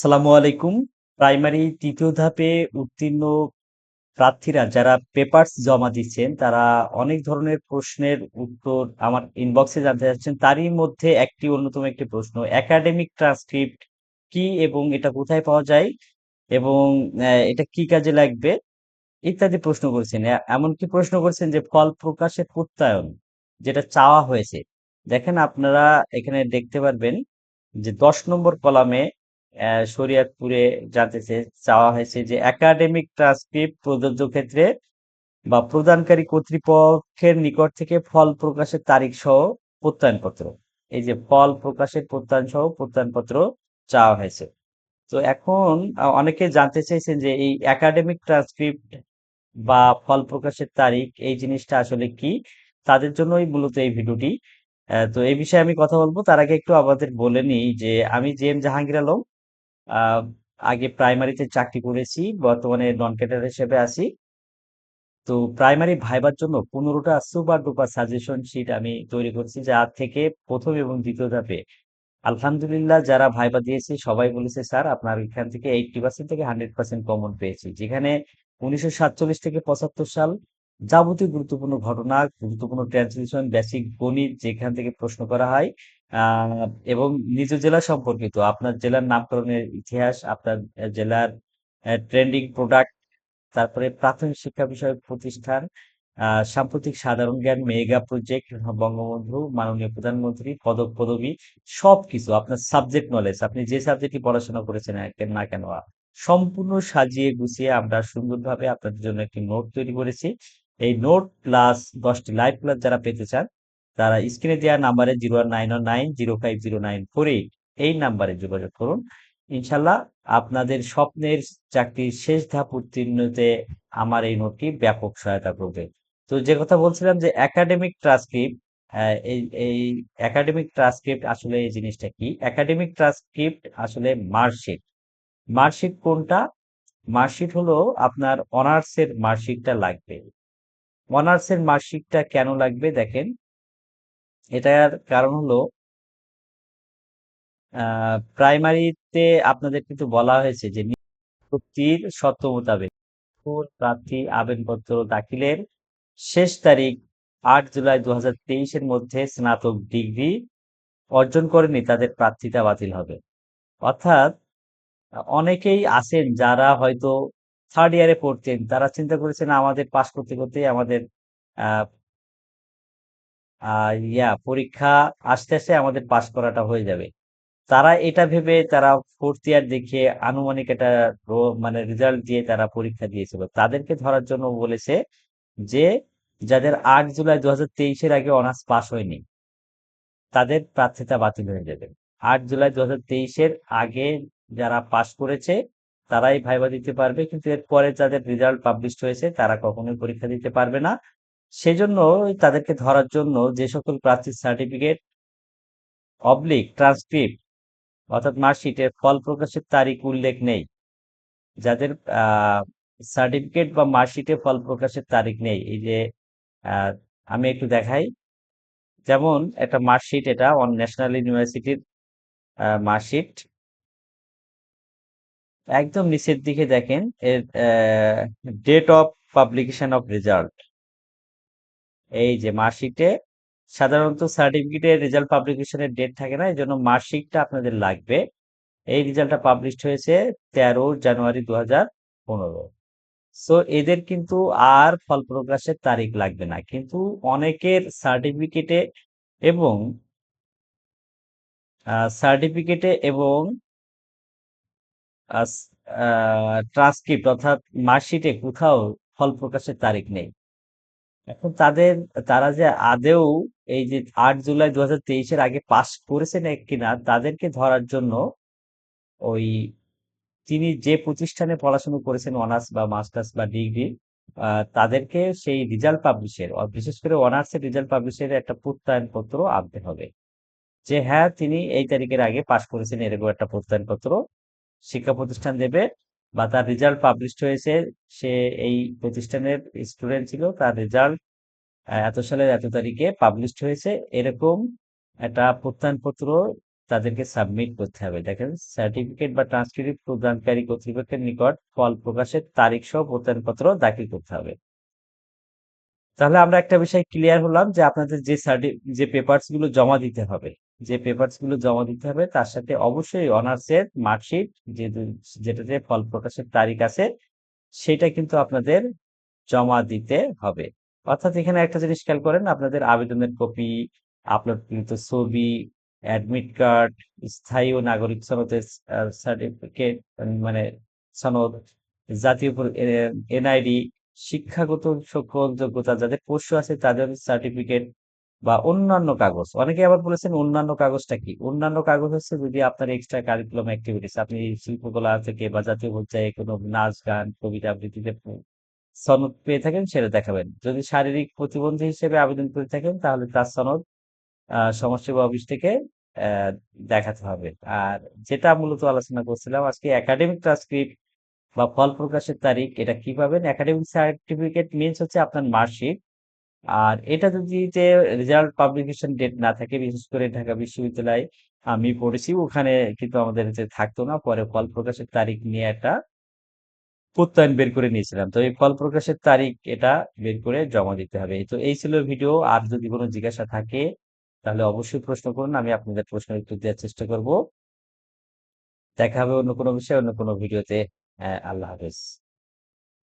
আসসালামু আলাইকুম। প্রাইমারি তৃতীয় ধাপে উত্তীর্ণ প্রার্থীরা যারা পেপারস জমা দিচ্ছেন, তারা অনেক ধরনের প্রশ্নের উত্তর আমার ইনবক্সে জানতে চাচ্ছেন। তারই মধ্যে একটি অন্যতম একটি প্রশ্ন, একাডেমিক ট্রান্সক্রিপ্ট কি এবং এটা কোথায় পাওয়া যায়? এবং এটা কি কাজে লাগবে? ইত্যাদি প্রশ্ন করেছেন। এমনকি প্রশ্ন করেছেন যে ফল প্রকাশের প্রত্যয়ন যেটা চাওয়া হয়েছে। দেখেন আপনারা এখানে দেখতে পারবেন যে ১০ নম্বর কলামে শরীয়তপুরে চে চাওয়া হয়েছে যে একাডেমিক ট্রান্সক্রিপ্ট প্রযোজ্য ক্ষেত্রে বা প্রদানকারী কর্তৃপক্ষের নিকট থেকে ফল প্রকাশের তারিখ সহ প্রত্যয়নপত্র। এই যে ফল প্রকাশের প্রত্যয়ন সহ প্রত্যয়নপত্র চাওয়া হয়েছে। তো এখন অনেকে জানতে চাইছেন যে এই একাডেমিক ট্রান্সক্রিপ্ট বা ফল প্রকাশের তারিখ, এই জিনিসটা আসলে কি? তাদের জন্যই মূলত এই ভিডিওটি। তো এই বিষয়ে আমি কথা বলব তার আগে একটু আমাদের বলে নিই যে আমি জে এম জাহাঙ্গীর আলম। আগে প্রাইমারিতে চাকরি করেছি। বর্তমানে নন ক্যাডার হিসেবে আছি। তো প্রাইমারি ভাইবার জন্য ১৫ টা সুপার ডুপার সাজেশন শিট আমি তৈরি করছি। যার থেকে প্রথম এবং দ্বিতীয় ধাপে আলহামদুলিল্লাহ যারা ভাইবা দিয়েছে সবাই বলেছে, "স্যার আপনার এখান থেকে 80% থেকে 100% কমন পেয়েছি।" যেখানে ১৯৪৭ থেকে ৭৫ সাল যাবতীয় গুরুত্বপূর্ণ ঘটনা, গুরুত্বপূর্ণ ট্রান্সলেশন, বেসিক গণিত যেখান থেকে প্রশ্ন করা হয় আ এবং নিজ জেলা সম্পর্কিত আপনার জেলার নামকরণের ইতিহাস, আপনার জেলার ট্রেন্ডিং প্রোডাক্ট, তারপরে প্রাথমিক শিক্ষা বিষয়ক প্রতিষ্ঠান, সাম্প্রতিক সাধারণ জ্ঞান, মেগা প্রজেক্ট, বঙ্গবন্ধু, মাননীয় প্রধানমন্ত্রী, পদক পদবী সবকিছু আপনার সাবজেক্ট নলেজ আপনি যে সাবজেক্টই পড়াশোনা করেছেন না কেন না কেন সম্পূর্ণ সাজিয়ে গুছিয়ে আমরা সুন্দরভাবে আপনাদের জন্য একটি নোট তৈরি করেছি। এই নোট প্লাস ১০ টি লাইভ ক্লাস যারা পেতে চান, তারা স্ক্রিনে দেওয়া নাম্বারে 01919050948 এই নাম্বারে যোগাযোগ করুন। ইনশাআল্লাহ আপনাদের স্বপ্নের চাকরির শেষ ধাপ উত্তীর্ণতে আমার এই নোটটি ব্যাপক সহায়তা করবে। তো যে কথা বলছিলাম যে একাডেমিক ট্রান্সক্রিপ্ট এই এই একাডেমিক ট্রান্সক্রিপ্ট আসলে এই জিনিসটা কি? একাডেমিক ট্রান্সক্রিপ্ট আসলে মার্কশিট। মার্কশিট কোনটা? মার্কশিট হলো আপনার অনার্সের মার্কশিটটা লাগবে। অনার্সের মার্কশিটটা কেন লাগবে দেখেন। এটার কারণ হলো আ প্রাইমারিতে আপনাদের কিন্তু বলা হয়েছে যে নিযুক্তির শর্ত মোতাবেক প্রার্থী আবেদনপত্র দাখিলের শেষ তারিখ আট জুলাই ২০২৩ এর মধ্যে স্নাতক ডিগ্রি অর্জন করেনি তাদের প্রার্থিতা বাতিল হবে। অর্থাৎ অনেকেই আছেন যারা হয়তো থার্ড ইয়ারে পড়তেন। তারা চিন্তা করেছেন আমাদের পাশ করতে, করতে আমাদের ইয়া পরীক্ষা আসতে, আসতে আমাদের পাস করাটা হয়ে যাবে। তারা এটা ভেবে তারা 4th ইয়ার দেখিয়ে আনুমানিক একটা মানে রেজাল্ট দিয়ে তারা পরীক্ষা দিয়েছিল। তাদেরকে ধরার জন্য বলেছে যে যাদের আট জুলাই ২০২৩ এর আগে অনার্স পাস হয়নি তাদের প্রার্থিতা বাতিল হয়ে যাবে। আট জুলাই ২০২৩ এর আগে যারা পাস করেছে তারাই ভাইবা দিতে পারবে। কিন্তু এরপরে যাদের রেজাল্ট পাবলিশড হয়েছে তারা কখনোই পরীক্ষা দিতে পারবে না। সেজন্য তাদেরকে ধরার জন্য যে সকল প্রার্থীর সার্টিফিকেট অবলিক ট্রান্সক্রিপ্ট অর্থাৎ মার্কশিটের ফল প্রকাশের তারিখ উল্লেখ নেই। যাদের সার্টিফিকেট বা মার্কশিটে ফল প্রকাশের তারিখ নেই। এই যে আমি একটু দেখাই। যেমন একটা মার্কশিট এটা অন ন্যাশনাল ইউনিভার্সিটির মার্কশিট। একদম নিচের দিকে দেখেন, এর date of publication of result. এই যে মার্কশিটে সাধারণত সার্টিফিকেটের রেজাল্ট পাবলিকেশনের ডেট থাকে না। এজন্য মার্কশিটটা আপনাদের লাগবে। এই রেজাল্টটা পাবলিশড হয়েছে ১৩ জানুয়ারি ২০১৫। সো এদের কিন্তু আর ফল প্রকাশের তারিখ লাগবে না। কিন্তু অনেকের সার্টিফিকেটে এবং সার্টিফিকেটে এবং ট্রান্সক্রিপ্ট অর্থাৎ মার্কশিটে কোথাও ফল প্রকাশের তারিখ নেই। এখন তাদের তারা যে আদৌ এই যে ৮ জুলাই ২০২৩ এর আগে পাস করেছেন এ কিনা তাদেরকে ধরার জন্য ওই তিনি যে প্রতিষ্ঠানে পড়াশোনা করেছেন অনার্স বা মাস্টার্স বা ডিগ্রি তাদেরকে সেই রেজাল্ট পাবলিশের বিশেষ করে অনার্সের রেজাল্ট পাবলিশের একটা প্রত্যয়নপত্র আনতে হবে। যে হ্যাঁ, তিনি এই তারিখের আগে পাস করেছেন এরকম একটা প্রত্যয়নপত্র শিক্ষা প্রতিষ্ঠান দেবে বা তার রেজাল্ট পাবলিশড হয়েছে। সে এই প্রতিষ্ঠানের স্টুডেন্ট ছিল। তার রেজাল্ট এত সালের এত তারিখে পাবলিশড হয়েছে। এরকম একটা প্রত্যয়নপত্র তাদেরকে সাবমিট করতে হবে দেখেন সার্টিফিকেট বা ট্রান্সক্রিপ্ট প্রদানকারী কর্তৃপক্ষের নিকট ফল প্রকাশের তারিখ সহ প্রত্যয়নপত্র দাখিল করতে হবে তাহলে আমরা একটা বিষয় ক্লিয়ার হলাম যে আপনাদের যে সার্টি যে পেপারসগুলো জমা দিতে হবে যে পেপারসগুলো জমা দিতে হবে, তার সাথে অবশ্যই অনার্সের মার্কশিট যে ফল প্রকাশের তারিখ আছে, সেটা কিন্তু আপনাদের জমা দিতে হবে। অর্থাৎ এখানে একটা জিনিস খেয়াল করেন, আপনাদের আবেদনের কপি আপলোড আপলোডকৃত ছবি অ্যাডমিট কার্ড স্থায়ী নাগরিক সনদের সার্টিফিকেট মানে সনদ, জাতীয় এনআইডি, শিক্ষাগত সকল যোগ্যতা যাদের পোষ্য আছে, তাদের সার্টিফিকেট বা অন্যান্য কাগজ। অনেকে আবার বলেছেন অন্যান্য কাগজটা কি? অন্যান্য কাগজ হচ্ছে যদি আপনার এক্সট্রা কারিকুলাম অ্যাক্টিভিটিস আপনি শিল্পকলা থেকে বা জাতীয় পর্যায়ে কোনো নাচ গান, কবিতা আবৃত্তিতে সনদ পেয়ে থাকেন, সেটা দেখাবেন। যদি শারীরিক প্রতিবন্ধী হিসেবে আবেদন করে থাকেন, তাহলে তার সনদ সমাজসেবা অফিস থেকে দেখাতে হবে। আর যেটা মূলত আলোচনা করছিলাম, আজকে একাডেমিক ট্রান্সক্রিপ্ট বা ফল প্রকাশের তারিখ, এটা কি পাবেন? একাডেমিক সার্টিফিকেট মিনস হচ্ছে আপনার মার্কশিট আর এটা যদি যে রেজাল্ট পাবলিকেশন ডেট না থাকে, বিশেষ করে ঢাকা বিশ্ববিদ্যালয়, আমি পড়েছি, ওখানে কিন্তু আমাদের যে থাকতো না, পরে ফল প্রকাশের তারিখ নিয়ে একটা প্রত্যয়ন বের করে নিয়েছিলাম। তো এই ফল প্রকাশের তারিখ এটা বের করে জমা দিতে হবে। তো এই ছিল ভিডিও। আর যদি কোনো জিজ্ঞাসা থাকে, তাহলে অবশ্যই প্রশ্ন করুন, আমি আপনাদের প্রশ্নের উত্তর দেওয়ার চেষ্টা করব। দেখা হবে অন্য কোনো বিষয়ে, অন্য কোনো ভিডিওতে। আল্লাহ হাফেজ।